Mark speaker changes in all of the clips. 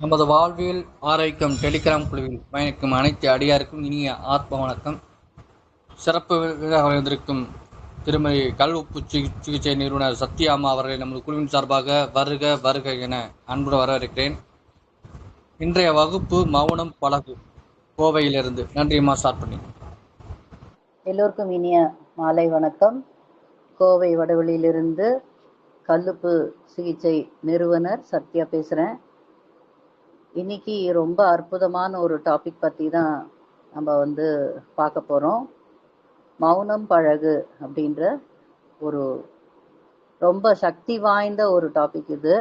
Speaker 1: நமது வாழ்வியல் ஆரோக்கியம் டெலிகிராம் குழுவில் பயணிக்கும் அனைத்து அடியாருக்கும் இனிய ஆத்ம வணக்கம். சிறப்பு வந்திருக்கும் திருமதி கல் சிகி சிகிச்சை நிறுவனர் சத்யாமா அவர்களை நமது குழுவின் சார்பாக வருக வருக என அன்புடன் வரவேற்கிறேன். இன்றைய வகுப்பு மௌனம் பழகு கோவையிலிருந்து. நன்றியம்மா ஸ்டார்ட் பண்ணி.
Speaker 2: எல்லோருக்கும் இனிய மாலை வணக்கம். கோவை வடவழியிலிருந்து கல்லுப்பு சிகிச்சை நிறுவனர் சத்யா பேசுகிறேன் இன்னைக்கு ரொம்ப அற்புதமான ஒரு டாபிக் பற்றி தான் நம்ம வந்து பார்க்க போகிறோம் மௌனம் பழகு அப்படின்ற ஒரு ரொம்ப சக்தி வாய்ந்த ஒரு டாபிக் இது.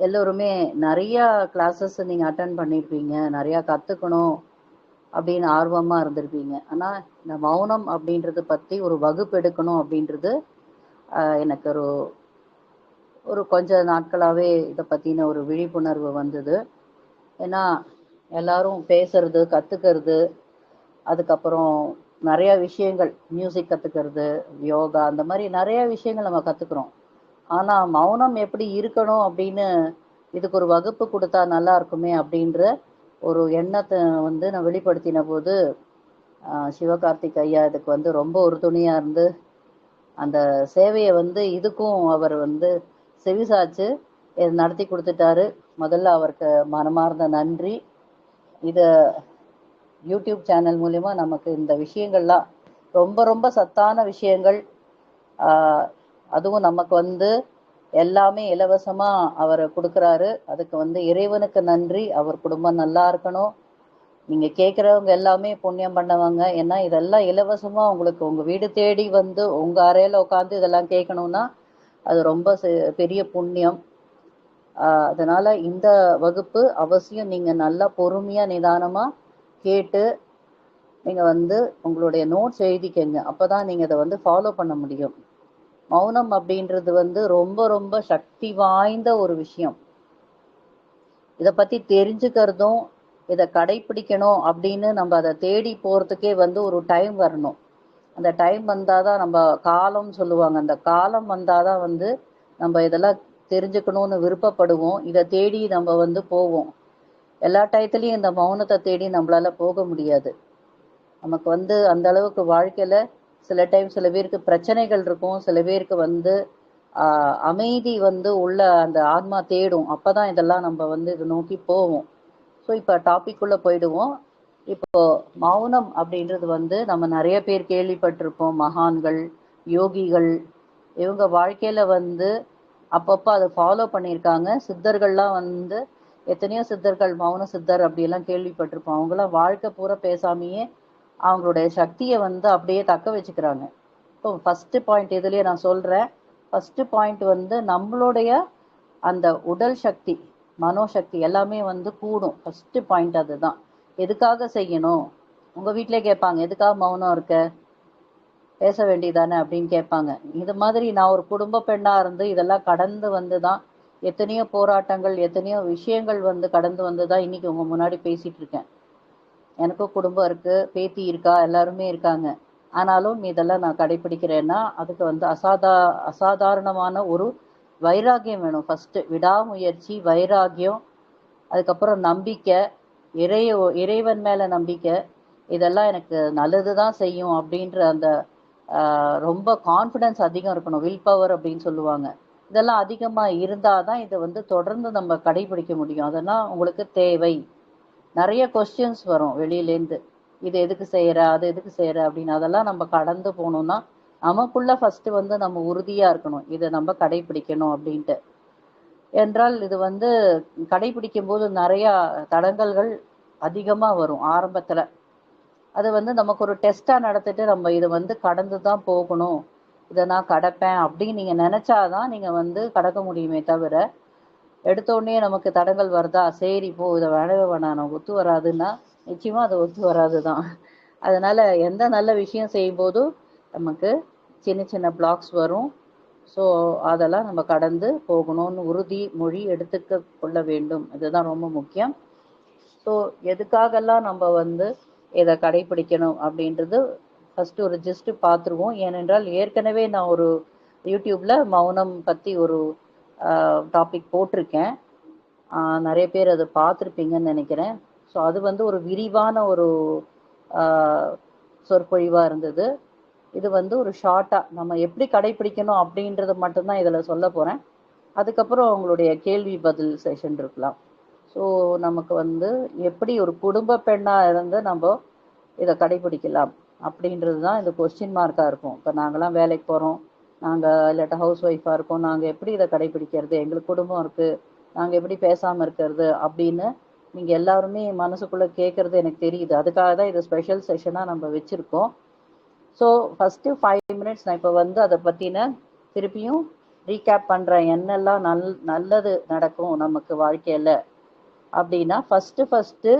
Speaker 2: எல்லோருமே நிறையா கிளாஸஸ் நீங்கள் அட்டன் பண்ணியிருப்பீங்க நிறையா கற்றுக்கணும் அப்படின்னு ஆர்வமாக இருந்திருப்பீங்க. ஆனால் இந்த மௌனம் அப்படின்றத பற்றி ஒரு வகுப்பு எடுக்கணும் அப்படின்றது எனக்கு ஒரு ஒரு கொஞ்ச நாட்களாகவே இதை பற்றின ஒரு விழிப்புணர்வு வந்தது. ஏன்னா எல்லாரும் பேசுறது கற்றுக்கிறது அதுக்கப்புறம் நிறைய விஷயங்கள் மியூசிக் கற்றுக்கிறது யோகா அந்த மாதிரி நிறைய விஷயங்கள் நம்ம கற்றுக்குறோம் ஆனால் மௌனம் எப்படி இருக்கணும் அப்படின்னு இதுக்கு ஒரு வகுப்பு கொடுத்தா நல்லா இருக்குமே அப்படின்ற ஒரு எண்ணத்தை வந்து நான் வெளிப்படுத்தின போது சிவகார்த்திக் ஐயா இதுக்கு வந்து ரொம்ப உறுதுணையாக இருந்து அந்த சேவையை வந்து இதுக்கும் அவர் வந்து செவிசாச்சு. இதை நடத்தி கொடுத்துட்டாரு. முதல்ல அவருக்கு மனமார்ந்த நன்றி. இதை யூடியூப் சேனல் மூலிமா நமக்கு இந்த விஷயங்கள்லாம் ரொம்ப ரொம்ப சத்தான விஷயங்கள். அதுவும் நமக்கு வந்து எல்லாமே இலவசமாக அவர் கொடுக்குறாரு. அதுக்கு வந்து இறைவனுக்கு நன்றி. அவர் குடும்பம் நல்லா இருக்கணும். நீங்கள் கேட்குறவங்க எல்லாமே புண்ணியம் பண்ணவங்க. ஏன்னா இதெல்லாம் இலவசமாக உங்களுக்கு உங்கள் வீடு தேடி வந்து உங்கள் அறையில் உட்காந்து இதெல்லாம் கேட்கணுன்னா அது ரொம்ப செ- பெரிய புண்ணியம். அதனால இந்த வகுப்பு அவசியம். நீங்கள் நல்லா பொறுமையாக நிதானமாக கேட்டு நீங்கள் வந்து உங்களுடைய நோட்ஸ் எழுதிக்கங்க. அப்போ தான் நீங்கள் வந்து ஃபாலோ பண்ண முடியும். மௌனம் அப்படின்றது வந்து ரொம்ப ரொம்ப சக்தி வாய்ந்த ஒரு விஷயம். இதை பற்றி தெரிஞ்சுக்கிறதும் இதை கடைப்பிடிக்கணும் அப்படின்னு நம்ம அதை தேடி போகிறதுக்கே வந்து ஒரு டைம் வரணும். அந்த டைம் வந்தால் தான் நம்ம காலம் சொல்லுவாங்க. அந்த காலம் வந்தால் தான் வந்து நம்ம இதெல்லாம் தெரிஞ்சுக்கணும்னு விருப்பப்படுவோம். இதை தேடி நம்ம வந்து போவோம். எல்லா டயத்துலையும் இந்த மௌனத்தை தேடி நம்மளால போக முடியாது. நமக்கு வந்து அந்த அளவுக்கு வாழ்க்கையில சில டைம் சில பேருக்கு பிரச்சனைகள் இருக்கும். சில பேருக்கு வந்து அமைதி வந்து உள்ள அந்த ஆன்மா தேடும். அப்பதான் இதெல்லாம் நம்ம வந்து இதை நோக்கி போவோம். ஸோ இப்போ டாபிக் உள்ள போயிடுவோம். இப்போ மௌனம் அப்படின்றது வந்து நம்ம நிறைய பேர் கேள்விப்பட்டிருப்போம். மகான்கள் யோகிகள் இவங்க வாழ்க்கையில வந்து அப்பப்போ அதை ஃபாலோ பண்ணியிருக்காங்க. சித்தர்கள்லாம் வந்து எத்தனையோ சித்தர்கள் மௌன சித்தர் அப்படியெல்லாம் கேள்விப்பட்டிருப்போம். அவங்களாம் வாழ்க்கை பூரா பேசாமையே அவங்களுடைய சக்தியை வந்து அப்படியே தக்க வச்சுக்கிறாங்க. இப்போ ஃபர்ஸ்ட் பாயிண்ட் இதுலயே நான் சொல்றேன். ஃபர்ஸ்ட் பாயிண்ட் வந்து நம்மளுடைய அந்த உடல் சக்தி மனோசக்தி எல்லாமே வந்து கூடும். ஃபர்ஸ்ட் பாயிண்ட் அதுதான். எதுக்காக செய்யணும்? உங்க வீட்டிலே கேட்பாங்க எதுக்காக மௌனம் இருக்க? பேச வேண்டியதானே? அப்படின்னு கேட்பாங்க. இது மாதிரி நான் ஒரு குடும்ப பெண்ணா இருந்து இதெல்லாம் கடந்து வந்து தான் எத்தனையோ போராட்டங்கள் எத்தனையோ விஷயங்கள் வந்து கடந்து வந்து தான் இன்னைக்கு உங்க முன்னாடி பேசிட்டு இருக்கேன். எனக்கும் குடும்பம் இருக்கு பேத்தி இருக்கா எல்லாருமே இருக்காங்க. ஆனாலும் இதெல்லாம் நான் கடைபிடிக்கிறேன்னா அதுக்கு வந்து அசாதா அசாதாரணமான ஒரு வைராகியம் வேணும். ஃபர்ஸ்ட் விடாமுயற்சி வைராகியம் அதுக்கப்புறம் நம்பிக்கை இறைய இறைவன் மேல நம்பிக்கை இதெல்லாம் எனக்கு நல்லது தான் செய்யும் அப்படின்ற அந்த ரொம்ப கான்ஃபிடன்ஸ் அதிகம் இருக்கணும். வில் பவர் அப்படின்னு சொல்லுவாங்க. இதெல்லாம் அதிகமா இருந்தாதான் இதை வந்து தொடர்ந்து நம்ம கடைபிடிக்க முடியும். அதெல்லாம் உங்களுக்கு தேவை. நிறைய கொஸ்டின்ஸ் வரும் வெளியிலேருந்து இது எதுக்கு செய்யற அது எதுக்கு செய்யற அப்படின்னு அதெல்லாம் நம்ம கடந்து போகணும்னா நமக்குள்ள ஃபர்ஸ்ட் வந்து நம்ம உறுதியா இருக்கணும். இதை நம்ம கடைபிடிக்கணும் அப்படின்ட்டு. என்றால் இது வந்து கடைபிடிக்கும் போது நிறைய தடங்கல்கள் அதிகமாக வரும் ஆரம்பத்தில். அது வந்து நமக்கு ஒரு டெஸ்ட்டாக நடத்திட்டு நம்ம இதை வந்து கடந்து தான் போகணும். இதை நான் கடப்பேன் அப்படின்னு நீங்கள் நினச்சாதான் நீங்கள் வந்து கடக்க முடியுமே தவிர எடுத்தோடனே நமக்கு தடங்கள் வருதா? சரி போ இதை வேணவே வேணாம் ஒத்து வராதுன்னா நிச்சயமாக அது ஒத்து வராது தான் அதனால் எந்த நல்ல விஷயம் செய்யும் போதும் நமக்கு சின்ன சின்ன பிளாக்ஸ் வரும். ஸோ அதெல்லாம் நம்ம கடந்து போகணும்னு உறுதி மொழி எடுத்துக்க கொள்ள வேண்டும். இதுதான் ரொம்ப முக்கியம். ஸோ எதுக்காகலாம் நம்ம வந்து இதை கடைபிடிக்கணும் அப்படின்றது ஃபர்ஸ்ட் ஒரு ஜஸ்ட் பார்த்துருவோம். ஏனென்றால் ஏற்கனவே நான் ஒரு யூடியூப்ல மௌனம் பற்றி ஒரு டாபிக் போட்டிருக்கேன். நிறைய பேர் அதை பார்த்துருப்பீங்கன்னு நினைக்கிறேன். ஸோ அது வந்து ஒரு விரிவான ஒரு சொற்பொழிவாக இருந்தது. இது வந்து ஒரு ஷார்ட்டாக நம்ம எப்படி கடைபிடிக்கணும் அப்படின்றத மட்டும்தான் இதில் சொல்ல போகிறேன் அதுக்கப்புறம் உங்களுடைய கேள்வி பதில் செஷன் இருக்கலாம். ஸோ நமக்கு வந்து எப்படி ஒரு குடும்ப பெண்ணாக இருந்து நம்ம இதை கடைபிடிக்கலாம் அப்படின்றது தான் இது கொஸ்டின் மார்க்காக இருக்கும். இப்போ நாங்களாம் வேலைக்கு போகிறோம் நாங்கள் இல்லாட்ட ஹவுஸ் ஒய்ஃபாக இருக்கோம். நாங்கள் எப்படி இதை கடைபிடிக்கிறது எங்களுக்கு குடும்பம் இருக்குது நாங்கள் எப்படி பேசாமல் இருக்கிறது? அப்படின்னு நீங்கள் எல்லாருமே மனசுக்குள்ளே கேட்குறது எனக்கு தெரியுது. அதுக்காக தான் இது ஸ்பெஷல் செஷனாக நம்ம வச்சுருக்கோம். ஸோ ஃபஸ்ட்டு ஃபைவ் மினிட்ஸ் நான் இப்போ வந்து அதை பற்றின திருப்பியும் ரீகேப் பண்ணுறேன் என்னெல்லாம் நல் நல்லது நடக்கும் நமக்கு வாழ்க்கையில்? அப்படின்னா ஃபஸ்ட்டு ஃபஸ்ட்டு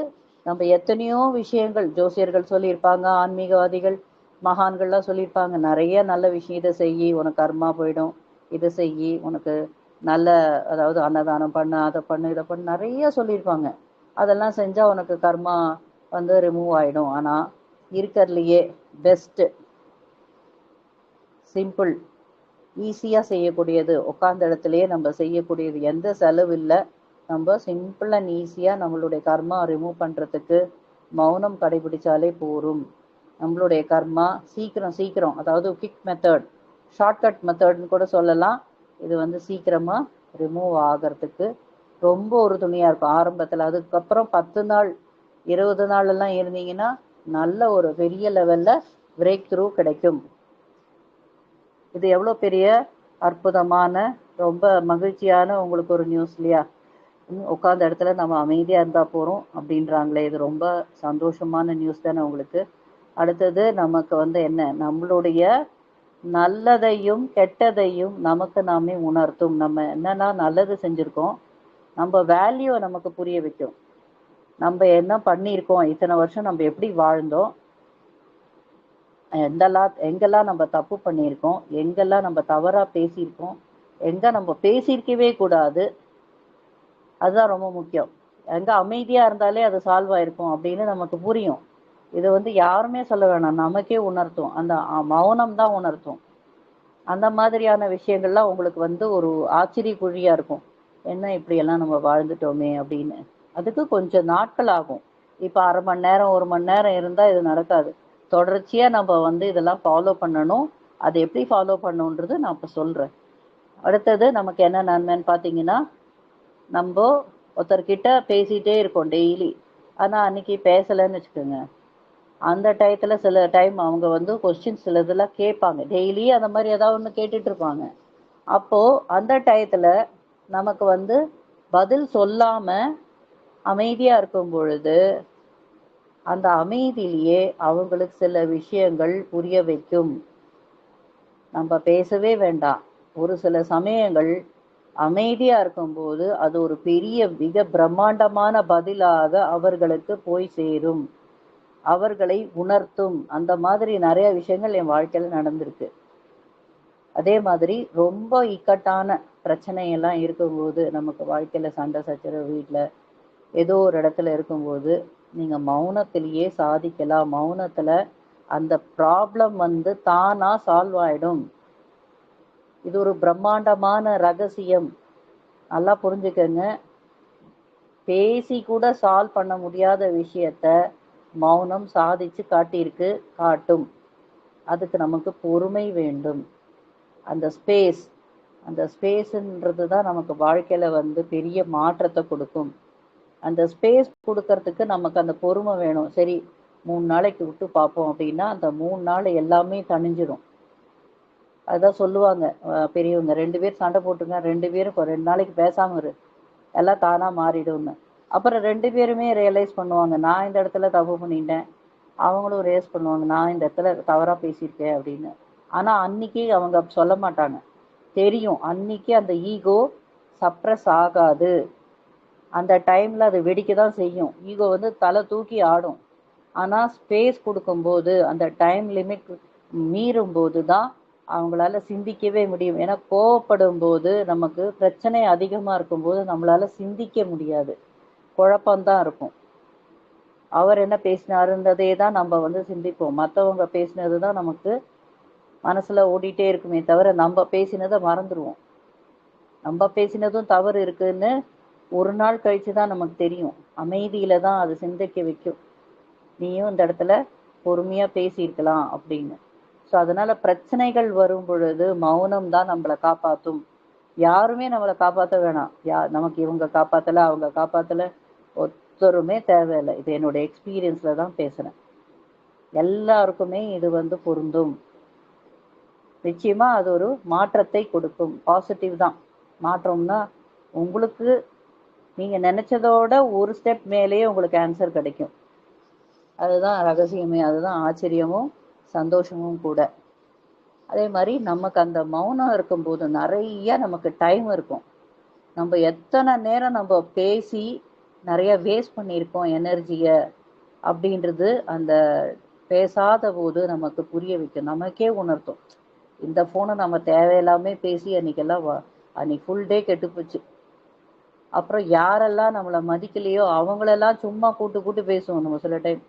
Speaker 2: நம்ம எத்தனையோ விஷயங்கள் ஜோசியர்கள் சொல்லியிருப்பாங்க ஆன்மீகவாதிகள் மகான்கள்லாம் சொல்லியிருப்பாங்க. நிறைய நல்ல விஷயம் இதை செய்யி உனக்கு கர்மா போயிடும். இதை செய்யி உனக்கு நல்ல அதாவது அன்னதானம் பண்ணு அதை பண்ணு இதை பண்ணு நிறைய சொல்லியிருப்பாங்க. அதெல்லாம் செஞ்சால் உனக்கு கர்மா வந்து ரிமூவ் ஆகிடும் ஆனால் இருக்கிறதுலையே பெஸ்ட்டு சிம்பிள் ஈஸியாக செய்யக்கூடியது. உட்காந்த இடத்துலையே நம்ம செய்யக்கூடியது. எந்த செலவு இல்லை நம்ம சிம்பிள் அண்ட் ஈஸியாக நம்மளுடைய கர்மா ரிமூவ் பண்ணுறதுக்கு மௌனம் கடைபிடிச்சாலே போரும் நம்மளுடைய கர்மா சீக்கிரம் சீக்கிரம் அதாவது குவிக் மெத்தட் ஷார்ட்கட் மெத்தட்னு கூட சொல்லலாம். இது வந்து சீக்கிரமாக ரிமூவ் ஆகிறதுக்கு ரொம்ப ஒரு துணியாக இருக்கும். ஆரம்பத்தில் அதுக்கப்புறம் பத்து நாள் இருபது நாள் எல்லாம் இருந்தீங்கன்னா நல்ல ஒரு பெரிய லெவலில் பிரேக் த்ரூ கிடைக்கும். இது எவ்வளோ பெரிய அற்புதமான ரொம்ப மகிழ்ச்சியான உங்களுக்கு ஒரு நியூஸ் இல்லையா? உட்காந்த இடத்துல நம்ம அமைதியாக இருந்தால் போகிறோம் அப்படின்றாங்களே. இது ரொம்ப சந்தோஷமான நியூஸ் தானே உங்களுக்கு. அடுத்தது நமக்கு வந்து என்ன? நம்மளுடைய நல்லதையும் கெட்டதையும் நமக்கு நாமே உணர்த்தும். நம்ம என்னன்னா நல்லது செஞ்சுருக்கோம். நம்ம வேல்யூவை நமக்கு புரிய வைக்கும். நம்ம என்ன பண்ணியிருக்கோம்? இத்தனை வருஷம் நம்ம எப்படி வாழ்ந்தோம்? எந்தெல்லாம் எங்கெல்லாம் நம்ம தப்பு பண்ணியிருக்கோம் எங்கெல்லாம் நம்ம தவறாக பேசியிருக்கோம் எங்கே நம்ம பேசியிருக்கவே கூடாது அதுதான் ரொம்ப முக்கியம். எங்கே அமைதியாக இருந்தாலே அது சால்வ் ஆயிருக்கும் அப்படின்னு நமக்கு புரியும். இதை வந்து யாருமே சொல்ல வேணாம். நமக்கே உணர்த்தும். அந்த மௌனம் தான் உணர்த்தும். அந்த மாதிரியான விஷயங்கள்லாம் உங்களுக்கு வந்து ஒரு ஆச்சரிய குழியாக இருக்கும். என்ன இப்படியெல்லாம் நம்ம வாழ்ந்துட்டோமே அப்படின்னு. அதுக்கு கொஞ்சம் நாட்கள் ஆகும். இப்போ அரை மணி நேரம் ஒரு மணி நேரம் இருந்தால் இது நடக்காது. தொடர்ச்சியாக நம்ம வந்து இதெல்லாம் ஃபாலோ பண்ணணும். அதை எப்படி ஃபாலோ பண்ணணுன்றது நான் இப்போ சொல்கிறேன் அடுத்தது நமக்கு என்ன நன்மைன்னு பார்த்தீங்கன்னா நம்ம ஒருத்தர்கிட்ட பேசிகிட்டே இருக்கோம் டெய்லி ஆனால் அன்னைக்கு பேசலைன்னு வச்சுக்கோங்க. அந்த டயத்தில் சில டைம் அவங்க வந்து கொஸ்டின் சில இதெல்லாம் கேட்பாங்க. டெய்லி அந்த மாதிரி ஏதாவது ஒன்று கேட்டுட்ருப்பாங்க அப்போது அந்த டயத்தில் நமக்கு வந்து பதில் சொல்லாமல் அமைதியாக இருக்கும் பொழுது அந்த அமைதியிலேயே அவங்களுக்கு சில விஷயங்கள் புரிய வைக்கும். நம்ம பேசவே வேண்டாம். ஒரு சில சமயங்கள் அமைதியா இருக்கும்போது அது ஒரு பெரிய மிக பிரம்மாண்டமான பதிலாக அவர்களுக்கு போய் சேரும். அவர்களை உணர்த்தும். அந்த மாதிரி நிறைய விஷயங்கள் என் வாழ்க்கையில நடந்திருக்கு. அதே மாதிரி ரொம்ப இக்கட்டான பிரச்சனையெல்லாம் இருக்கும்போது நமக்கு வாழ்க்கையில சண்டை சச்சரவு வீட்டில் ஏதோ ஒரு இடத்துல இருக்கும்போது நீங்கள் மௌனத்திலேயே சாதிக்கலாம். மௌனத்தில் அந்த ப்ராப்ளம் வந்து தானாக சால்வ் ஆகிடும் இது ஒரு பிரம்மாண்டமான ரகசியம். நல்லா புரிஞ்சுக்கங்க. பேசி கூட சால்வ் பண்ண முடியாத விஷயத்த மௌனம் சாதிச்சு காட்டியிருக்கு காட்டும். அதுக்கு நமக்கு பொறுமை வேண்டும். அந்த ஸ்பேஸ் அந்த ஸ்பேஸுன்றது தான் நமக்கு வாழ்க்கையில் வந்து பெரிய மாற்றத்தை கொடுக்கும். அந்த ஸ்பேஸ் கொடுக்கறதுக்கு நமக்கு அந்த பொறுமை வேணும். சரி மூணு நாளைக்கு விட்டு பார்ப்போம் அப்படின்னா அந்த மூணு நாள் எல்லாமே தணிஞ்சிடும் அதான் சொல்லுவாங்க பெரியவங்க ரெண்டு பேர் சண்டை போட்டுங்க ரெண்டு பேரும் இப்போ ரெண்டு நாளைக்கு பேசாமல் இரு. எல்லாம் தானாக மாறிடும்னு. அப்புறம் ரெண்டு பேருமே ரியலைஸ் பண்ணுவாங்க நான் இந்த இடத்துல தப்பு பண்ணிட்டேன். அவங்களும் ரேஸ் பண்ணுவாங்க நான் இந்த இடத்துல தவறாக பேசியிருக்கேன் அப்படின்னு. ஆனால் அன்னைக்கு அவங்க சொல்ல மாட்டாங்க. தெரியும் அன்னைக்கு அந்த ஈகோ சப்ரஸ் ஆகாது. அந்த டைமில் அது வெடிக்க தான் செய்யும். ஈகோ வந்து தலை தூக்கி ஆடும். ஆனால் ஸ்பேஸ் கொடுக்கும்போது அந்த டைம் லிமிட் மீறும் போது தான் அவங்களால சிந்திக்கவே முடியும். ஏன்னா கோவப்படும் போது நமக்கு பிரச்சனை அதிகமாக இருக்கும்போது நம்மளால சிந்திக்க முடியாது. குழப்பம்தான் இருக்கும். அவர் என்ன பேசினாருன்றதே தான் நம்ம வந்து சிந்திப்போம். மற்றவங்க பேசினது தான் நமக்கு மனசில் ஓடிட்டே இருக்குமே தவிர நம்ம பேசினதை மறந்துடுவோம் நம்ம பேசினதும் தவறு இருக்குன்னு ஒரு நாள் கழிச்சு தான் நமக்கு தெரியும். அமைதியில தான் அது சிந்திக்க வைக்கும். நீயும் இந்த இடத்துல பொறுமையா பேசியிருக்கலாம் அப்படின்னு. ஸோ அதனால பிரச்சனைகள் வரும் பொழுது மௌனம் தான் நம்மளை காப்பாற்றும் யாருமே நம்மளை காப்பாற்ற வேணாம். யா நமக்கு இவங்க காப்பாத்தல அவங்க காப்பாத்தல ஒருத்தருமே தேவையில்லை. இது என்னோட எக்ஸ்பீரியன்ஸ்ல தான் பேசுறேன். எல்லாருக்குமே இது வந்து பொருந்தும். நிச்சயமா அது ஒரு மாற்றத்தை கொடுக்கும். பாசிட்டிவ் தான். மாற்றம்னா உங்களுக்கு நீங்க நினைச்சதோட ஒரு ஸ்டெப் மேலேயே உங்களுக்கு ஆன்சர் கிடைக்கும். அதுதான் ரகசியமே அதுதான் ஆச்சரியமும் சந்தோஷமும் கூட. அதே மாதிரி நமக்கு அந்த மௌனம் இருக்கும்போது நிறைய நமக்கு டைம் இருக்கும். நம்ம எத்தனை நேரம் நம்ம பேசி நிறைய வேஸ்ட் பண்ணியிருக்கோம் எனர்ஜியை அப்படின்றது அந்த பேசாத போது நமக்கு புரிய வைக்கும். நமக்கே உணர்த்தும். இந்த ஃபோனை நம்ம தேவையில்லாமே பேசி அன்னைக்கெல்லாம் அன்னைக்கு ஃபுல் டே கெட்டு போச்சு. அப்புறம் யாரெல்லாம் நம்மளை மதிக்கலையோ அவங்களெல்லாம் சும்மா கூட்டு கூட்டு பேசுவோம் நம்ம சில டைம்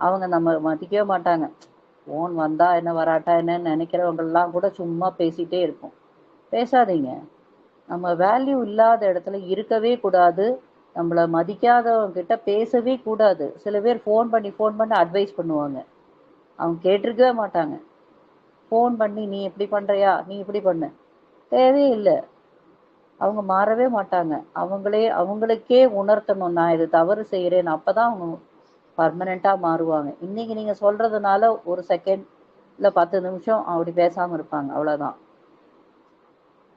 Speaker 2: அவங்க நம்ம மதிக்கவே மாட்டாங்க. ஃபோன் வந்தா என்ன வராட்டா என்னன்னு நினைக்கிறவங்கெல்லாம் கூட சும்மா பேசிட்டே இருப்போம். பேசாதீங்க. நம்ம வேல்யூ இல்லாத இடத்துல இருக்கவே கூடாது. நம்மளை மதிக்காதவங்க கிட்ட பேசவே கூடாது. சில பேர் ஃபோன் பண்ணி ஃபோன் பண்ணி அட்வைஸ் பண்ணுவாங்க. அவங்க கேட்டிருக்கவே மாட்டாங்க. ஃபோன் பண்ணி நீ இப்படி பண்ணுறியா நீ இப்படி பண்ணு. தேவையில்லை அவங்க மாறவே மாட்டாங்க. அவங்களே அவங்களுக்கே உணர்த்தணும். நான் இது தவறு செய்கிறேன் அப்பதான் அவங்க பர்மனெண்ட்டாக மாறுவாங்க. இன்னைக்கு நீங்க சொல்றதுனால ஒரு செகண்ட் இல்ல பத்து நிமிஷம் அப்படி பேசாமல் இருப்பாங்க. அவ்வளோதான்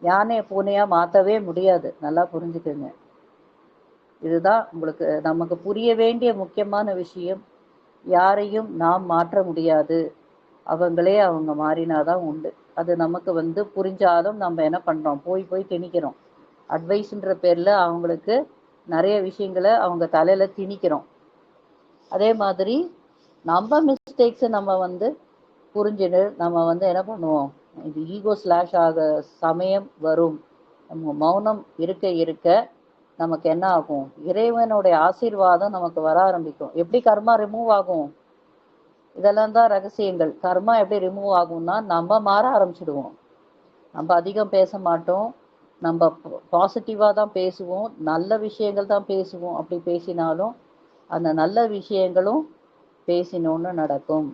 Speaker 2: யானையை பூனையாக மாற்றவே முடியாது. நல்லா புரிஞ்சுக்கோங்க. இதுதான் உங்களுக்கு நமக்கு புரிய வேண்டிய முக்கியமான விஷயம். யாரையும் நாம் மாற்ற முடியாது. அவங்களே அவங்க மாறினாதான் உண்டு. அது நமக்கு வந்து புரிஞ்சாலும் நம்ம என்ன பண்றோம்? போய் போய் திணிக்கிறோம். அட்வைஸ்ன்ற பேரில் அவங்களுக்கு நிறைய விஷயங்களை அவங்க தலையில் திணிக்கிறோம். அதே மாதிரி நம்ம மிஸ்டேக்ஸை நம்ம வந்து புரிஞ்சுட்டு நம்ம வந்து என்ன பண்ணுவோம்? இது ஈகோ ஸ்லாஷ் ஆக சமயம் வரும். நம்ம மௌனம் இருக்க இருக்க நமக்கு என்ன ஆகும்? இறைவனுடைய ஆசீர்வாதம் நமக்கு வர ஆரம்பிக்கும். எப்படி கர்மா ரிமூவ் ஆகும்? இதெல்லாம் தான் ரகசியங்கள். கர்மா எப்படி ரிமூவ் ஆகும்னா நம்ம மாற ஆரம்பிச்சிடுவோம். நம்ம அதிகம் பேச மாட்டோம். நம்ம பாசிட்டிவாக தான் பேசுவோம் நல்ல விஷயங்கள் தான் பேசுவோம். அப்படி பேசினாலும் அந்த நல்ல விஷயங்களும் பேசினோன்னு நடக்கும்.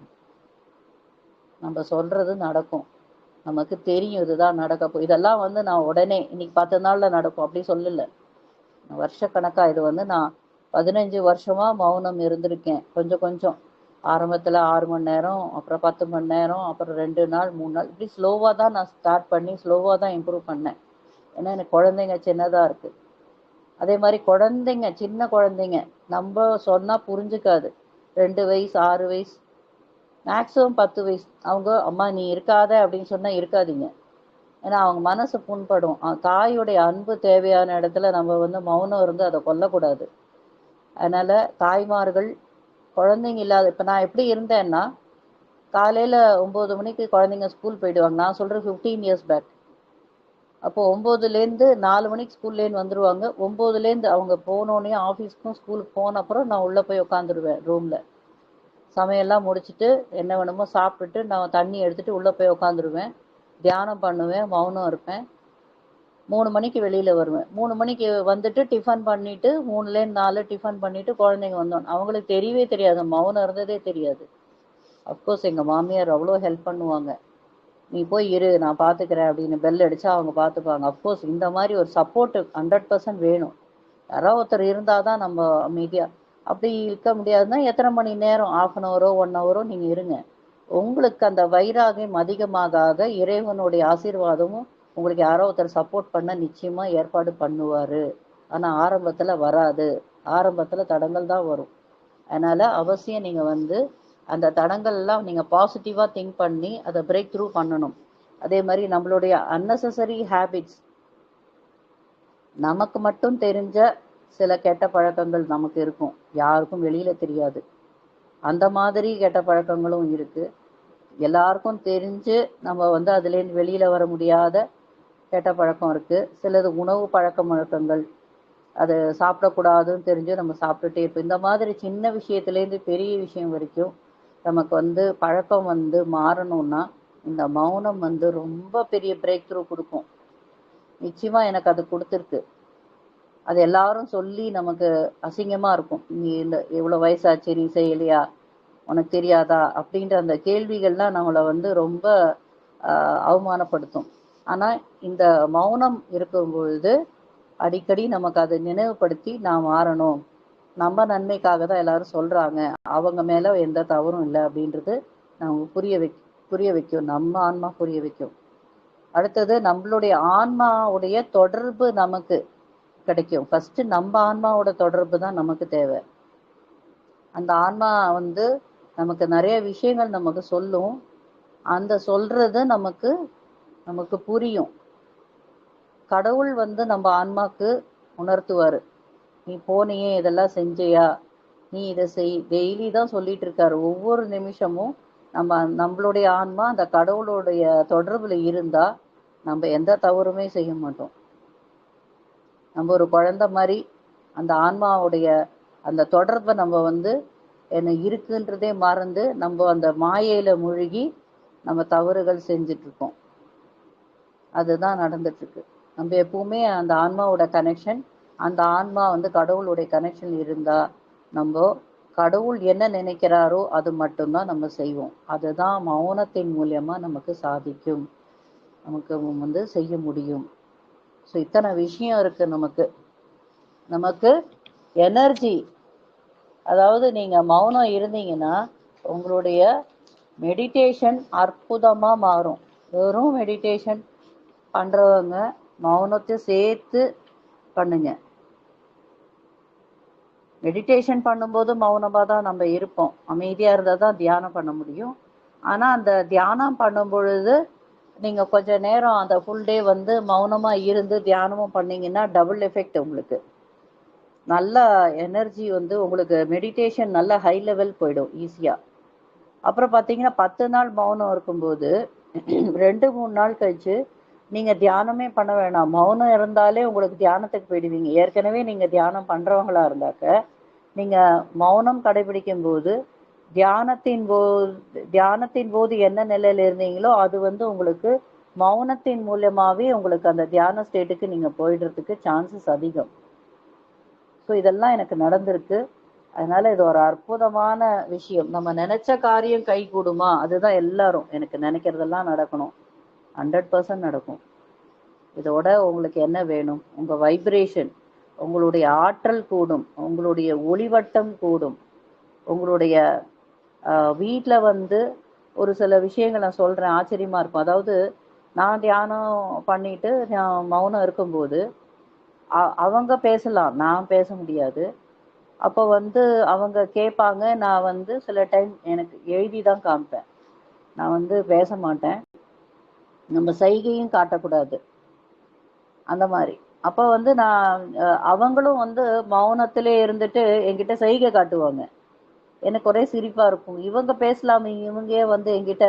Speaker 2: நம்ம சொல்கிறது நடக்கும். நமக்கு தெரியும் இதுதான் நடக்க போ இதெல்லாம் வந்து நான் உடனே இன்னைக்கு பத்து நாளில் நடக்கும். அப்படி சொல்லல. வருஷக்கணக்காக இது வந்து நான் பதினஞ்சு வருஷமாக மௌனம் இருந்திருக்கேன். கொஞ்சம் கொஞ்சம். ஆரம்பத்தில் ஆறு மணி நேரம் அப்புறம் பத்து மணி நேரம் அப்புறம் ரெண்டு நாள் மூணு நாள். இப்படி ஸ்லோவாக தான் நான் ஸ்டார்ட் பண்ணி ஸ்லோவாக தான் இம்ப்ரூவ் பண்ணேன். ஏன்னா எனக்கு குழந்தைங்க சின்னதாக இருக்குது அதே மாதிரி குழந்தைங்க சின்ன குழந்தைங்க நம்ம சொன்னால் புரிஞ்சுக்காது. ரெண்டு வயசு ஆறு வயசு மேக்ஸிமம் பத்து வயசு. அவங்க அம்மா நீ இருக்காத அப்படின்னு சொன்னால் இருக்காதீங்க. ஏன்னா அவங்க மனசு புண்படும். தாயுடைய அன்பு தேவையான இடத்துல நம்ம வந்து மௌனம் இருந்து அதை கொல்லக்கூடாது. அதனால் தாய்மார்கள் குழந்தைங்க இல்லாத இப்போ நான் எப்படி இருந்தேன்னா காலையில் ஒம்பது மணிக்கு குழந்தைங்க ஸ்கூல் போயிடுவாங்க. நான் சொல்கிறேன் ஃபிஃப்டீன் இயர்ஸ் பேக் அப்போ ஒம்போதுலேருந்து நாலு மணிக்கு ஸ்கூல்லேருந்து வந்துருவாங்க. ஒம்போதுலேருந்து அவங்க போனோடனே ஆஃபீஸ்க்கும் ஸ்கூலுக்கு போன அப்புறம் நான் உள்ளே போய் உட்காந்துருவேன் ரூமில். சமையல்லாம் முடிச்சுட்டு என்ன வேணுமோ சாப்பிட்டுட்டு நான் தண்ணி எடுத்துகிட்டு உள்ளே போய் உட்காந்துருவேன் தியானம் பண்ணுவேன் மௌனம் இருப்பேன். மூணு மணிக்கு வெளியில் வருவேன். மூணு மணிக்கு வந்துட்டு டிஃபன் பண்ணிவிட்டு மூணுலேருந்து நாலு டிஃபன் பண்ணிவிட்டு குழந்தைங்க வந்தோம். அவங்களுக்கு தெரியவே தெரியாது. மௌனம் இருந்ததே தெரியாது. அஃப்கோர்ஸ் எங்கள் மாமியார் அவ்வளோ ஹெல்ப் பண்ணுவாங்க. நீ போய் இரு நான் பார்த்துக்கிறேன் அப்படின்னு பெல் அடிச்சா அவங்க பார்த்துப்பாங்க அஃப்கோர்ஸ் இந்த மாதிரி ஒரு சப்போர்ட் ஹண்ட்ரட் பர்சன்ட் வேணும். யாரோ ஒருத்தர் இருந்தால் தான் நம்ம அமைதியாக அப்படி இருக்க முடியாதுன்னா எத்தனை மணி நேரம்? ஆஃப் அன் ஹவரோ ஒன் ஹவரோ நீங்கள் இருங்க. உங்களுக்கு அந்த வைராகியம் அதிகமாக இறைவனுடைய ஆசீர்வாதமும் உங்களுக்கு யாரோ ஒருத்தர் சப்போர்ட் பண்ண நிச்சயமாக ஏற்பாடு பண்ணுவார். ஆனால் ஆரம்பத்தில் வராது. ஆரம்பத்தில் தடங்கள் தான் வரும். அதனால் அவசியம் நீங்கள் வந்து அந்த தடங்கள்லாம் நீங்கள் பாசிட்டிவாக திங்க் பண்ணி அதை பிரேக் த்ரூ பண்ணணும். அதே மாதிரி நம்மளுடைய unnecessary ஹேபிட்ஸ் நமக்கு மட்டும் தெரிஞ்ச சில கெட்ட பழக்கங்கள் நமக்கு இருக்கும். யாருக்கும் வெளியில் தெரியாது. அந்த மாதிரி கெட்ட பழக்கங்களும் இருக்குது எல்லாருக்கும் தெரிஞ்சு நம்ம வந்து அதுலேருந்து வெளியில் வர முடியாத கெட்ட பழக்கம் இருக்குது சிலது உணவு பழக்க வழக்கங்கள் அது சாப்பிடக்கூடாதுன்னு தெரிஞ்சு நம்ம சாப்பிட்டுட்டே இருப்போம். இந்த மாதிரி சின்ன விஷயத்துலேருந்து பெரிய விஷயம் வரைக்கும் நமக்கு வந்து பழக்கம் வந்து மாறணும்னா இந்த மௌனம் வந்து ரொம்ப பெரிய பிரேக் த்ரூ கொடுக்கும். நிச்சயமா எனக்கு அது கொடுத்துருக்கு. அது எல்லாரும் சொல்லி நமக்கு அசிங்கமா இருக்கும். நீ இந்த எவ்வளோ வயசாச்சு நீ செய்யலையா? உனக்கு தெரியாதா? அப்படின்ற அந்த கேள்விகள்லாம் நம்மளை வந்து ரொம்ப அவமானப்படுத்தும். ஆனா இந்த மௌனம் இருக்கும் பொழுது அடிக்கடி நமக்கு அதை நினைவுபடுத்தி நான் மாறணும். நம்ம நன்மைக்காக தான் எல்லாரும் சொல்றாங்க. அவங்க மேல எந்த தவறும் இல்லை அப்படின்றது நம்ம புரிய வை புரிய வைக்கும். நம்ம ஆன்மா புரிய வைக்கும். அடுத்தது நம்மளுடைய ஆன்மாவுடைய தொடர்பு நமக்கு கிடைக்கும். ஃபர்ஸ்ட் நம்ம ஆன்மாவோட தொடர்பு தான் நமக்கு தேவை. அந்த ஆன்மா வந்து நமக்கு நிறைய விஷயங்கள் நமக்கு சொல்லும். அந்த சொல்றது நமக்கு நமக்கு புரியும். கடவுள் வந்து நம்ம ஆன்மாக்கு உணர்த்துவாரு. நீ போனியே இதெல்லாம் செஞ்சியா? நீ இதை செய். டெய்லி தான் சொல்லிட்டு இருக்காரு ஒவ்வொரு நிமிஷமும் நம்ம நம்மளுடைய ஆன்மா அந்த கடவுளுடைய தொடர்புல இருந்தா நம்ம எந்த தவறுமே செய்ய மாட்டோம். நம்ம ஒரு குழந்தை மாதிரி அந்த ஆன்மாவுடைய அந்த தொடர்பை நம்ம வந்து என்ன இருக்குன்றதே மறந்து நம்ம அந்த மாயையில மூழ்கி நம்ம தவறுகள் செஞ்சுட்டு இருக்கோம் அதுதான் நடந்துட்டு இருக்கு நம்ம எப்பவுமே அந்த ஆன்மாவோட கனெக்ஷன் அந்த ஆன்மா வந்து கடவுளுடைய கனெக்ஷன் இருந்தால் நம்ம கடவுள் என்ன நினைக்கிறாரோ அது மட்டும்தான் நம்ம செய்வோம். அதுதான் மௌனத்தின் மூலயமா நமக்கு சாதிக்கும். நமக்கு வந்து செய்ய முடியும். ஸோ இத்தனை விஷயம் இருக்கு நமக்கு. நமக்கு எனர்ஜி அதாவது நீங்கள் மௌனம் இருந்தீங்கன்னா உங்களுடைய மெடிடேஷன் அற்புதமாக மாறும். வெறும் மெடிடேஷன் பண்ணுறவங்க மௌனத்தை சேர்த்து பண்ணுங்க. மெடிடேஷன் பண்ணும்போது மௌனமாக தான் நம்ம இருப்போம். அமைதியாக இருந்தால் தான் தியானம் பண்ண முடியும். ஆனால் அந்த தியானம் பண்ணும் பொழுது நீங்கள் கொஞ்ச நேரம் அந்த ஃபுல் டே வந்து மௌனமாக இருந்து தியானமும் பண்ணீங்கன்னா டபுள் எஃபெக்ட் உங்களுக்கு. நல்ல எனர்ஜி வந்து உங்களுக்கு மெடிடேஷன் நல்ல ஹை லெவல் போயிடும் ஈஸியாக அப்புறம் பார்த்தீங்கன்னா பத்து நாள் மௌனம் இருக்கும்போது ரெண்டு மூணு நாள் கழிச்சு நீங்க தியானமே பண்ண வேணாம். மௌனம் இருந்தாலே உங்களுக்கு தியானத்துக்கு போயிடுவீங்க. ஏற்கனவே நீங்க தியானம் பண்றவங்களா இருந்தாக்க நீங்க மௌனம் கடைபிடிக்கும் போது தியானத்தின் போது தியானத்தின் போது என்ன நிலையில இருந்தீங்களோ அது வந்து உங்களுக்கு மௌனத்தின் மூலியமாவே உங்களுக்கு அந்த தியான ஸ்டேட்டுக்கு நீங்க போயிடுறதுக்கு சான்சஸ் அதிகம். ஸோ இதெல்லாம் எனக்கு நடந்திருக்கு. அதனால இது ஒரு அற்புதமான விஷயம். நம்ம நினைச்ச காரியம் கை கூடுமா? அதுதான் எல்லாரும் எனக்கு நினைக்கிறதெல்லாம் நடக்கணும். ஹண்ட்ரட் பர்சன்ட் நடக்கும். இதோட உங்களுக்கு என்ன வேணும்? உங்கள் வைப்ரேஷன் உங்களுடைய ஆற்றல் கூடும் உங்களுடைய ஒளிவட்டம் கூடும். உங்களுடைய வீட்டில் வந்து ஒரு சில விஷயங்கள் நான் சொல்கிறேன் ஆச்சரியமாக இருக்கும். அதாவது நான் தியானம் பண்ணிட்டு நான் மௌனம் இருக்கும்போது அவங்க பேசலாம் நான் பேச முடியாது. அப்போ வந்து அவங்க கேட்பாங்க நான் வந்து சில டைம் எனக்கு எழுதி தான் காமிப்பேன். நான் வந்து பேச மாட்டேன். நம்ம சைகையும் காட்டக்கூடாது. அந்த மாதிரி. அப்போ வந்து நான் அவங்களும் வந்து மௌனத்திலே இருந்துட்டு என்கிட்ட சைகை காட்டுவாங்க. எனக்கு ஒரே சிரிப்பா இருக்கும். இவங்க பேசலாமே இவங்க வந்து என்கிட்ட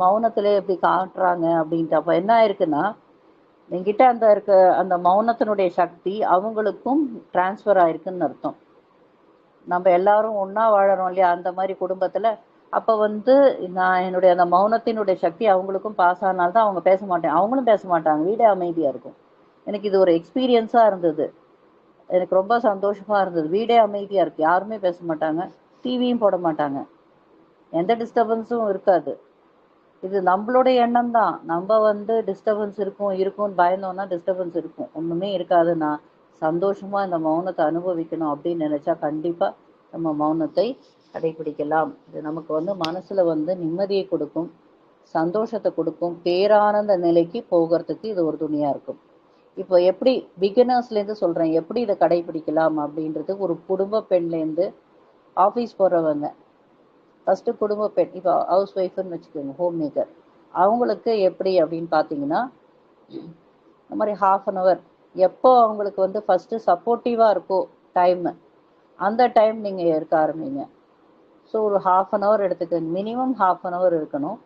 Speaker 2: மௌனத்திலே இப்படி காட்டுறாங்க அப்படின்ட்டு அப்போ என்ன ஆயிருக்குன்னா என்கிட்ட அந்த இருக்க அந்த மௌனத்தினுடைய சக்தி அவங்களுக்கும் டிரான்ஸ்ஃபர் ஆயிருக்குன்னு அர்த்தம். நம்ம எல்லாரும் ஒன்றா வாழறோம் இல்லையா? அந்த மாதிரி குடும்பத்துல அப்போ வந்து நான் என்னுடைய அந்த மௌனத்தினுடைய சக்தி அவங்களுக்கும் பாஸ் ஆனால்தான் அவங்க பேச மாட்டேன். அவங்களும் பேச மாட்டாங்க. வீடே அமைதியாக இருக்கும். எனக்கு இது ஒரு எக்ஸ்பீரியன்ஸாக இருந்தது. எனக்கு ரொம்ப சந்தோஷமாக இருந்தது. வீடே அமைதியாக இருக்கு. யாருமே பேச மாட்டாங்க. டிவியும் போட மாட்டாங்க. எந்த டிஸ்டர்பன்ஸும் இருக்காது. இது நம்மளுடைய எண்ணம் தான். நம்ம வந்து டிஸ்டர்பன்ஸ் இருக்கும் இருக்கும்னு பயந்தோம்னா டிஸ்டர்பன்ஸ் இருக்கும். ஒன்றுமே இருக்காது நான் இந்த மௌனத்தை அனுபவிக்கணும் அப்படின்னு நினச்சா கண்டிப்பாக நம்ம மௌனத்தை கடைபிடிக்கலாம். இது நமக்கு வந்து மனசுல வந்து நிம்மதியை கொடுக்கும் சந்தோஷத்தை கொடுக்கும் பேரானந்த நிலைக்கு போகிறதுக்கு இது ஒரு துணியா இருக்கும். இப்போ எப்படி பிகினர்ஸ்லேருந்து சொல்கிறேன் எப்படி இதை கடைபிடிக்கலாம் அப்படின்றது ஒரு குடும்ப பெண்லேருந்து ஆஃபீஸ் போகிறவங்க ஃபஸ்ட்டு குடும்ப பெண் இப்போ ஹவுஸ் ஒய்ஃப்னு வச்சுக்கோங்க ஹோம் மேக்கர் அவங்களுக்கு எப்படி அப்படின்னு பார்த்தீங்கன்னா இந்த மாதிரி ஹாஃப் அன் ஹவர் எப்போ அவங்களுக்கு வந்து ஃபஸ்ட்டு சப்போர்ட்டிவாக இருக்கோ டைம் அந்த டைம் நீங்கள் இருக்க ஆரம்பிங்க. ஸோ ஒரு ஹாஃப் அன் ஹவர் எடுத்துக்கங்க மினிமம் ஹாஃப் அன் ஹவர் இருக்கணும்.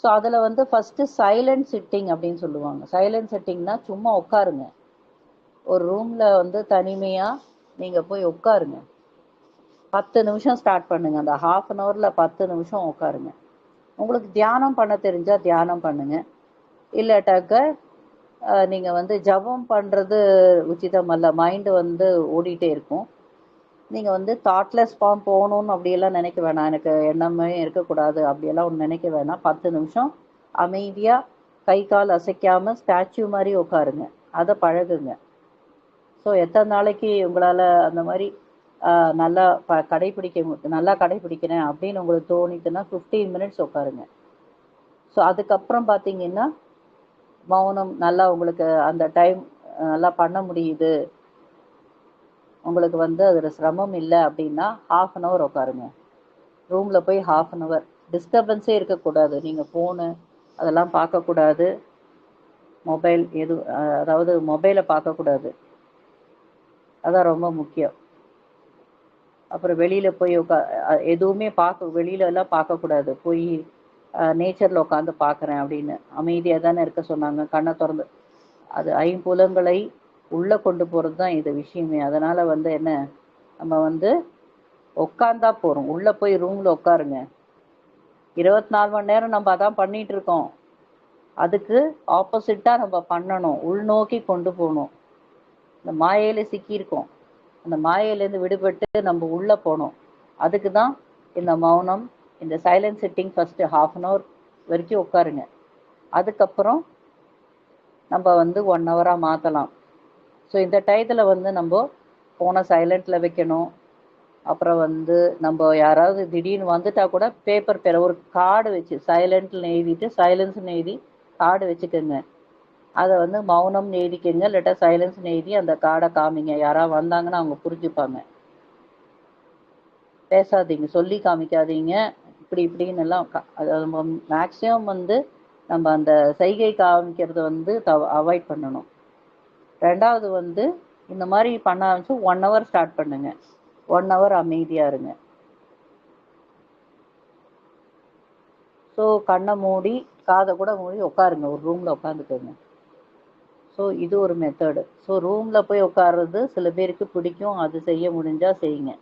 Speaker 2: ஸோ அதில் வந்து ஃபஸ்ட்டு சைலண்ட் சிட்டிங் அப்படின்னு சொல்லுவாங்க. சைலண்ட் சிட்டிங்னா சும்மா உட்காருங்க. ஒரு ரூமில் வந்து தனிமையாக நீங்கள் போய் உட்காருங்க. பத்து நிமிஷம் ஸ்டார்ட் பண்ணுங்க. அந்த ஹாஃப் அன் ஹவரில் பத்து நிமிஷம் உட்காருங்க. உங்களுக்கு தியானம் பண்ண தெரிஞ்சால் தியானம் பண்ணுங்க. இல்லாட்டாக்க நீங்கள் வந்து ஜபம் பண்ணுறது உச்சிதம் அல்ல. மைண்டு வந்து ஓடிட்டே இருக்கும். நீங்கள் வந்து தாட்லெஸ் ஃபார்ம் போகணும்னு அப்படியெல்லாம் நினைக்க வேணாம். எனக்கு எண்ணமே இருக்கக்கூடாது. அப்படியெல்லாம் ஒன்று நினைக்க வேணாம். பத்து நிமிஷம் அமைதியாக கை கால் அசைக்காமல் ஸ்டாச்சு மாதிரி உட்காருங்க. அதை பழகுங்க. ஸோ எத்தனை நாளைக்கு உங்களால் அந்த மாதிரி நல்லா ப கடைப்பிடிக்க மு- நல்லா கடைபிடிக்கிறேன் அப்படின்னு உங்களுக்கு தோணிச்சுன்னா ஃபிஃப்டீன் மினிட்ஸ் உட்காருங்க. ஸோ அதுக்கப்புறம் பார்த்தீங்கன்னா மௌனம் நல்லா உங்களுக்கு அந்த டைம் நல்லா பண்ண முடியுது. உங்களுக்கு வந்து அதில் சிரமம் இல்லை அப்படின்னா ஹாஃப் அன் ஹவர் உட்காருங்க. ரூமில் போய் ஹாஃப் அன் ஹவர் டிஸ்டர்பன்ஸே இருக்கக்கூடாது நீங்கள் ஃபோனு அதெல்லாம் பார்க்கக்கூடாது மொபைல் எது அதாவது மொபைலை பார்க்கக்கூடாது அதான் ரொம்ப முக்கியம். அப்புறம் வெளியில் போய் உட்கா எதுவுமே பார்க்க வெளியில எல்லாம் பார்க்கக்கூடாது போய் நேச்சரில் உட்காந்து பார்க்குறேன் அப்படின்னு. அமைதியாக தானே இருக்க சொன்னாங்க. கண்ணை திறந்து. அது ஐம்புலங்களை உள்ளே கொண்டு போகிறது தான் இது விஷயமே. அதனால் வந்து என்ன நம்ம வந்து உட்காந்தா போகிறோம் உள்ளே போய் ரூமில் உட்காருங்க இருபத்தி நாலு மணி நேரம் நம்ம அதான் பண்ணிட்டு இருக்கோம். அதுக்கு ஆப்போசிட்டாக நம்ம பண்ணணும். உள்நோக்கி கொண்டு போகணும். இந்த மாயையில் சிக்கியிருக்கோம். அந்த மாயையிலேருந்து விடுபட்டு நம்ம உள்ளே போகணும் அதுக்கு தான் இந்த மௌனம் இந்த silence sitting first half an hour வரைக்கும் உட்காருங்க அதுக்கப்புறம் நம்ம வந்து ஒன் ஹவராக மாற்றலாம் ஸோ இந்த டயத்தில் வந்து நம்ம ஃபோனை சைலண்ட்டில் வைக்கணும். அப்புறம் வந்து நம்ம யாராவது திடீர்னு வந்துட்டா கூட பேப்பர் பேர ஒரு கார்டு வச்சு சைலண்ட்டில் எழுதிட்டு சைலன்ஸ்னு எழுதி கார்டு வச்சுக்கோங்க. அதை வந்து மௌனம் எழுதிக்கங்க இல்லாட்டா சைலன்ஸ்னு எழுதி அந்த கார்டை காமிங்க. யாராவது வந்தாங்கன்னா அவங்க புரிஞ்சுப்பாங்க. பேசாதீங்க சொல்லி காமிக்காதீங்க. இப்படி இப்படின்னு எல்லாம் மேக்சிமம் அதாவது மேக்ஸிமம் வந்து நம்ம அந்த சைகை காமிக்கிறத வந்து அவாய்ட் பண்ணணும். ரெண்டாவது வந்து இந்த மாதிரி பண்ண ஆரம்பிச்சு ஒன் ஹவர் ஸ்டார்ட் பண்ணுங்க. ஒன் ஹவர் அமைதியா இருங்க. ஸோ கண்ணை மூடி காதை கூட மூடி உட்காருங்க. ஒரு ரூம்ல உட்காந்துக்கோங்க. ஸோ இது ஒரு மெத்தடு ஸோ ரூம்ல போய் உட்கார்றது சில பேருக்கு பிடிக்கும். அது செய்ய முடிஞ்சா செய்யுங்க.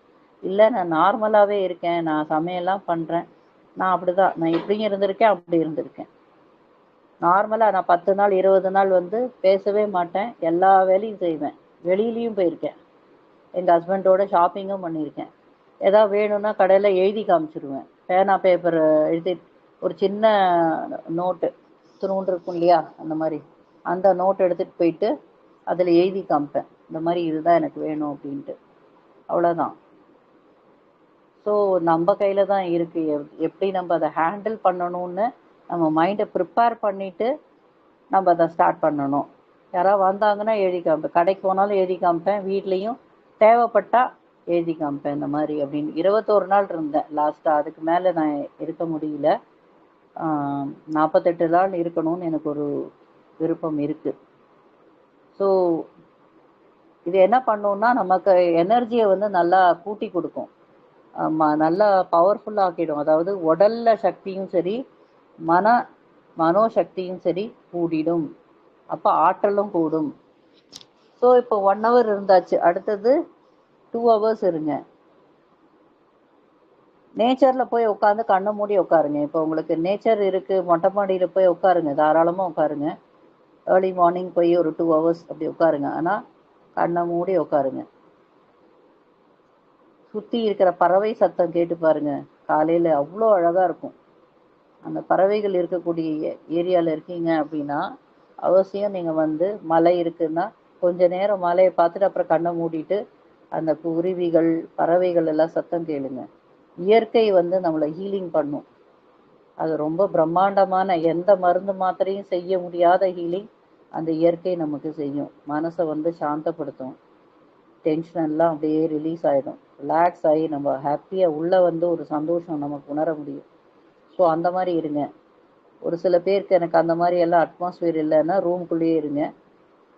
Speaker 2: இல்லை நான் நார்மலாகவே இருக்கேன். நான் சமையல்லாம் பண்ணுறேன் நான் அப்படிதான். நான் இப்படியும் இருந்திருக்கேன் அப்படி இருந்திருக்கேன். நார்மலாக நான் பத்து நாள் இருபது நாள் வந்து பேசவே மாட்டேன். எல்லா வேலையும் செய்வேன். வெளியிலையும் போயிருக்கேன். எங்கள் ஹஸ்பண்டோட ஷாப்பிங்கும் பண்ணியிருக்கேன். ஏதாவது வேணும்னா கடையில் எழுதி காமிச்சிருவேன். பேனா பேப்பர் எழுதி ஒரு சின்ன நோட்டு துணுண்டு இருக்கும் இல்லையா? அந்த மாதிரி. அந்த நோட் எடுத்துகிட்டு போயிட்டு அதில் எழுதி காமிப்பேன். இந்த மாதிரி இதுதான் எனக்கு வேணும் அப்படின்ட்டு. அவ்வளோதான் ஸோ நம்ம கையில் தான் இருக்குது எப்படி நம்ம அதை ஹேண்டில் பண்ணணும்னு நம்ம மைண்டை ப்ரிப்பேர் பண்ணிவிட்டு நம்ம அதை ஸ்டார்ட் பண்ணணும். யாராவது வந்தாங்கன்னா எழுதி காமிப்பேன். கடைக்கு போனாலும் எழுதி காமிப்பேன். வீட்லேயும் தேவைப்பட்டால் எழுதி காமிப்பேன் இந்த மாதிரி அப்படின்னு. இருபத்தோரு நாள் இருந்தேன். லாஸ்ட்டாக அதுக்கு மேலே நான் இருக்க முடியல. நாற்பத்தெட்டு நாள் இருக்கணும்னு எனக்கு ஒரு விருப்பம் இருக்குது ஸோ இது என்ன பண்ணும்னா நமக்கு எனர்ஜியை வந்து நல்லா கூட்டி கொடுக்கும். நல்லா பவர்ஃபுல்லாக ஆக்கிடும். அதாவது உடல்ல சக்தியும் சரி மன மனோசக்தியும் சரி கூடிடும். அப்போ ஆற்றலும் கூடும். ஸோ இப்போ ஒன் ஹவர் இருந்தாச்சு. அடுத்தது டூ ஹவர்ஸ் இருங்க. நேச்சரில் போய் உட்காந்து கண்ணை மூடி உட்காருங்க. இப்போ உங்களுக்கு நேச்சர் இருக்குது மொட்டை மாடியில் போய் உட்காருங்க. தாராளமாக உட்காருங்க. ஏர்லி மார்னிங் போய் ஒரு டூ ஹவர்ஸ் அப்படி உட்காருங்க. ஆனால் கண்ணை மூடி உட்காருங்க. சுற்றி இருக்கிற பறவை சத்தம் கேட்டு பாருங்க. காலையில் அவ்வளோ அழகாக இருக்கும். அந்த பறவைகள் இருக்கக்கூடிய ஏரியாவில் இருக்கீங்க அப்படின்னா அவசியம் நீங்கள் வந்து மலை இருக்குன்னா கொஞ்ச நேரம் மலையை பார்த்துட்டு அப்புறம் கண்ணை மூடிட்டு அந்த குருவிகள் பறவைகள் எல்லாம் சத்தம் கேளுங்க. இயற்கை வந்து நம்மளை ஹீலிங் பண்ணும். அது ரொம்ப பிரம்மாண்டமான எந்த மருந்து மாத்திரையும் செய்ய முடியாத ஹீலிங் அந்த இயற்கை நமக்கு செய்யும். மனசை வந்து சாந்தப்படுத்தும். டென்ஷன் எல்லாம் அப்படியே ரிலீஸ் ஆகிடும் ரிலாக்ஸ் ஆகி நம்ம ஹாப்பியாக உள்ளே வந்து ஒரு சந்தோஷம் நமக்கு உணர முடியும். ஸோ அந்த மாதிரி இருங்க. ஒரு சில பேருக்கு எனக்கு அந்த மாதிரி எல்லாம் அட்மாஸ்பியர் இல்லைன்னா ரூம்குள்ளேயே இருங்க.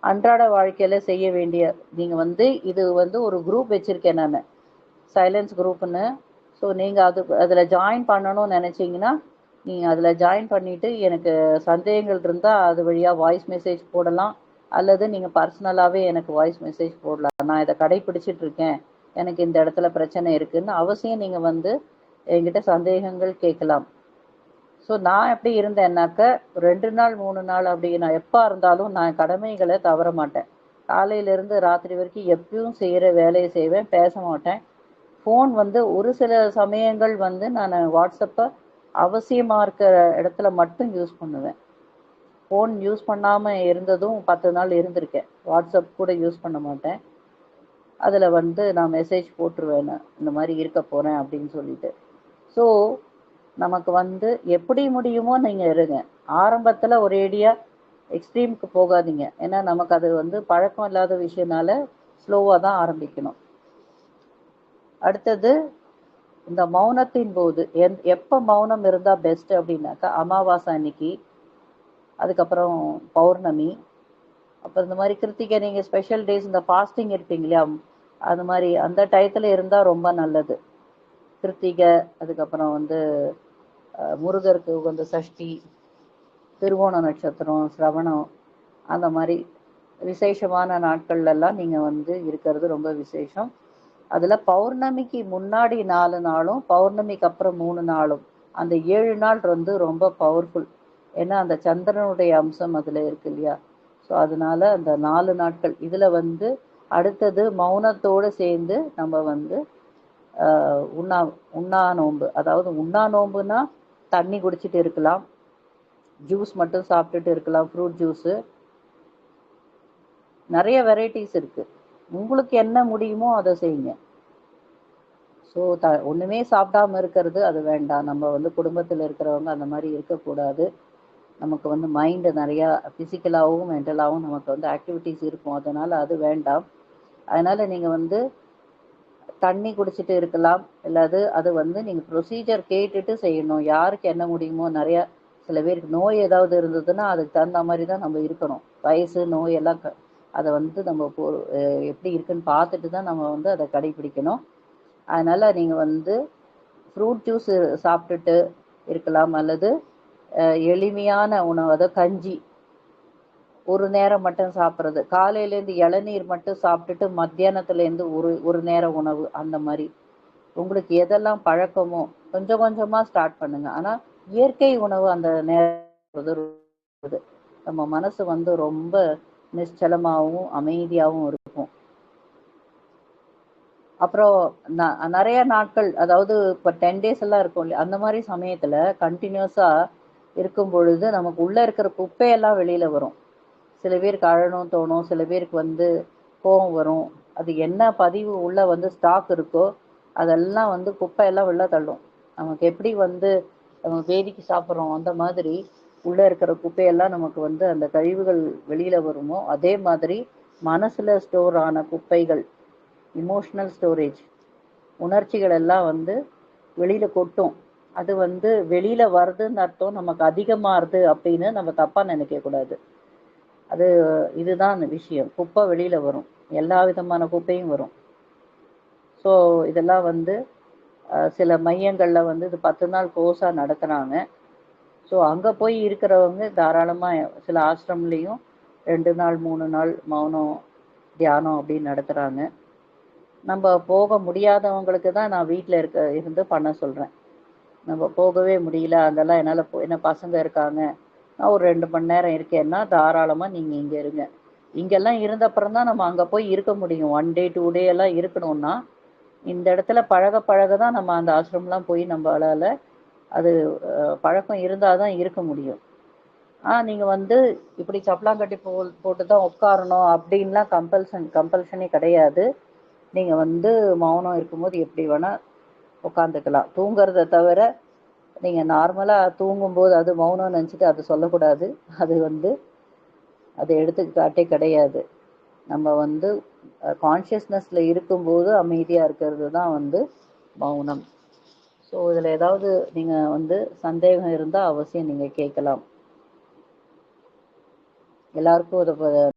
Speaker 2: அன்றாட வாழ்க்கையில செய்ய வேண்டிய நீங்கள் வந்து இது வந்து ஒரு குரூப் வச்சுருக்கேன் நான். சைலன்ஸ் குரூப்னு ஸோ நீங்கள் அது அதில் ஜாயின் பண்ணணும்னு நினச்சிங்கன்னா நீங்கள் அதில் ஜாயின் பண்ணிவிட்டு எனக்கு சந்தேகங்கள் இருந்தால் அது வழியாக வாய்ஸ் மெசேஜ் போடலாம். அல்லது நீங்கள் பர்சனலாகவே எனக்கு வாய்ஸ் மெசேஜ் போடலாம். நான் இதை கடைப்பிடிச்சிட்டு இருக்கேன். எனக்கு இந்த இடத்துல பிரச்சனை இருக்குன்னு அவசியம் நீங்கள் வந்து என்கிட்ட சந்தேகங்கள் கேட்கலாம். ஸோ நான் எப்படி இருந்தேன்னாக்க ரெண்டு நாள் மூணு நாள் அப்படி நான் எப்போ இருந்தாலும் நான் கடமைகளை தவற மாட்டேன். காலையிலேருந்து ராத்திரி வரைக்கும் எப்பயும் செய்கிற வேலையை செய்வேன் பேச மாட்டேன். ஃபோன் வந்து ஒரு சில சமயங்கள் வந்து நான் வாட்ஸ்அப்பை அவசியமாக இருக்கிற இடத்துல மட்டும் யூஸ் பண்ணுவேன். ஃபோன் யூஸ் பண்ணாமல் இருந்ததும் பத்து நாள் இருந்திருக்கேன். வாட்ஸ்அப் கூட யூஸ் பண்ண மாட்டேன். அதில் வந்து நான் மெசேஜ் போட்டுருவேன் இந்த மாதிரி இருக்க போகிறேன் அப்படின்னு சொல்லிட்டு. ஸோ நமக்கு வந்து எப்படி முடியுமோ நீங்கள் இருங்க. ஆரம்பத்தில் ஒரேடியாக எக்ஸ்ட்ரீமுக்கு போகாதீங்க. ஏன்னா நமக்கு அது வந்து பழக்கம் இல்லாத விஷயனால ஸ்லோவாக தான் ஆரம்பிக்கணும். அடுத்தது இந்த மௌனத்தின் போது எந் எப்போ மௌனம் இருந்தால் பெஸ்ட் அப்படின்னாக்கா அமாவாசை அன்னைக்கு அதுக்கப்புறம் பௌர்ணமி அப்புறம் இந்த மாதிரி கிருத்திகை நீங்கள் ஸ்பெஷல் டேஸ் இந்த ஃபாஸ்டிங் இருப்பீங்க இல்லையா? அது மாதிரி அந்த டயத்தில் இருந்தால் ரொம்ப நல்லது. கிருத்திகை அதுக்கப்புறம் வந்து முருகருக்கு உகந்த சஷ்டி திருவோண நட்சத்திரம் சிரவணம் அந்த மாதிரி விசேஷமான நாட்கள்லாம் நீங்கள் வந்து இருக்கிறது ரொம்ப விசேஷம். அதில் பௌர்ணமிக்கு முன்னாடி நாலு நாளும் பௌர்ணமிக்கு அப்புறம் மூணு நாளும். அந்த ஏழு நாள் வந்து ரொம்ப பவர்ஃபுல் ஏன்னா அந்த சந்திரனுடைய அம்சம் அதில் இருக்கு இல்லையா? ஸோ அதனால அந்த நாலு நாட்கள். இதில் வந்து அடுத்தது மௌனத்தோடு சேர்ந்து நம்ம வந்து உண்ணா உண்ணா நோன்பு. அதாவது உண்ணா நோன்புனா தண்ணி குடிச்சிட்டு இருக்கலாம். ஜூஸ் மட்டும் சாப்பிட்டுட்டு இருக்கலாம். ஃப்ரூட் ஜூஸு நிறைய வெரைட்டிஸ் இருக்கு. உங்களுக்கு என்ன முடியுமோ அதை செய்யுங்க. ஸோ த ஒன்றுமே சாப்பிடாம இருக்கிறது அது வேண்டாம். நம்ம வந்து குடும்பத்தில் இருக்கிறவங்க அந்த மாதிரி இருக்கக்கூடாது. நமக்கு வந்து மைண்டு நிறையா ஃபிசிக்கலாகவும் மென்டலாகவும் நமக்கு வந்து ஆக்டிவிட்டீஸ் இருக்கும். அதனால் அது வேண்டாம். அதனால் நீங்கள் வந்து தண்ணி குடிச்சிட்டு இருக்கலாம். இல்லாது அது வந்து நீங்கள் ப்ரொசீஜர் கேட்டுட்டு செய்யணும். யாருக்கு என்ன முடியுமோ நிறையா சில பேருக்கு நோய் ஏதாவது இருந்ததுன்னா அதுக்கு தகுந்த மாதிரி தான் நம்ம இருக்கணும். வயசு நோய் எல்லாம் க அதை வந்து நம்ம போ எப்படி இருக்குன்னு பார்த்துட்டு தான் நம்ம வந்து அதை கடைபிடிக்கணும். அதனால் நீங்கள் வந்து ஃப்ரூட் ஜூஸ் சாப்பிட்டுட்டு இருக்கலாம். அல்லது எளிமையான உணவு அதாவது கஞ்சி ஒரு நேரம் மட்டும் சாப்பிட்றது. காலையிலேருந்து இளநீர் மட்டும் சாப்பிட்டுட்டு மத்தியானத்துலேருந்து ஒரு ஒரு நேர உணவு அந்த மாதிரி. உங்களுக்கு எதெல்லாம் பழக்கமோ கொஞ்சம் கொஞ்சமாக ஸ்டார்ட் பண்ணுங்க. ஆனால் இயற்கை உணவு அந்த நேரம் நம்ம மனசு வந்து ரொம்ப நிச்சலமாகவும் அமைதியாகவும் இருக்கும். அப்புறம் ந- நிறைய நாட்கள் அதாவது இப்போ டென் டேஸ் எல்லாம் இருக்கும் இல்லையா அந்த மாதிரி சமயத்தில் கண்டினியூஸாக இருக்கும் பொழுது நமக்கு உள்ளே இருக்கிற குப்பையெல்லாம் வெளியில் வரும். சில பேருக்கு அழணும் தோணும். சில பேருக்கு வந்து கோபம் வரும். அது என்ன பதிவு உள்ளே வந்து ஸ்டாக் இருக்கோ அதெல்லாம் வந்து குப்பையெல்லாம் வெளில தள்ளும். நமக்கு எப்படி வந்து நம்ம வேதிக்கு சாப்பிட்றோம் அந்த மாதிரி உள்ளே இருக்கிற குப்பையெல்லாம் நமக்கு வந்து அந்த கழிவுகள் வெளியில் வருமோ அதே மாதிரி மனசில் ஸ்டோர் ஆன குப்பைகள் இமோஷனல் ஸ்டோரேஜ் உணர்ச்சிகள் எல்லாம் வந்து வெளியில் கொட்டும். அது வந்து வெளியில் வருதுன்னு அர்த்தம் நமக்கு அதிகமாகுது அப்படின்னு நம்ம தப்பாக நினைக்கக்கூடாது அது இதுதான் அந்த விஷயம். குப்பை வெளியில் வரும். எல்லா விதமான குப்பையும் வரும். ஸோ இதெல்லாம் வந்து சில மையங்களில் வந்து இது பத்து நாள் கோர்ஸாக நடத்துகிறாங்க ஸோ அங்கே போய் இருக்கிறவங்க தாராளமாக சில ஆசிரம்லேயும் ரெண்டு நாள் மூணு நாள் மௌனம் தியானம் அப்படின்னு நடத்துகிறாங்க நம்ம போக முடியாதவங்களுக்கு தான் நான் வீட்டில் இருக்க இருந்து பண்ண சொல்கிறேன் நம்ம போகவே முடியல. அதெல்லாம் என்னால் போ என்ன பசங்க இருக்காங்க. ஒரு ரெண்டு மணி நேரம் இருக்கேன்னா தாராளமாக நீங்கள் இங்கே இருங்க. இங்கெல்லாம் இருந்தப்புறம் தான் நம்ம அங்கே போய் இருக்க முடியும். ஒன் டே டூ டே எல்லாம் இருக்கணும்னா இந்த இடத்துல பழக பழக தான் நம்ம அந்த ஆசிரமம்லாம் போய் நம்மளால் அது பழக்கம் இருந்தால் தான் இருக்க முடியும். ஆ நீங்கள் வந்து இப்படி சப்ளாங்கட்டி போ போட்டு தான் உட்காரணும் அப்படின்லாம் கம்பல்சன் கம்பல்ஷனே கிடையாது. நீங்கள் வந்து மௌனம் இருக்கும்போது எப்படி வேணால் உட்காந்துக்கலாம் தூங்குறத தவிர நீங்கள் நார்மலாக தூங்கும்போது அது மௌனம் நினச்சிட்டு அது சொல்லக்கூடாது. அது வந்து அது எடுத்துக்காட்டே கிடையாது. நம்ம வந்து கான்ஷியஸ்னஸில் இருக்கும்போது அமைதியாக இருக்கிறது தான் வந்து மௌனம். ஸோ இதில் ஏதாவது நீங்கள் வந்து சந்தேகம் இருந்தால் அவசியம் நீங்கள் கேட்கலாம். எல்லாருக்கும் இதை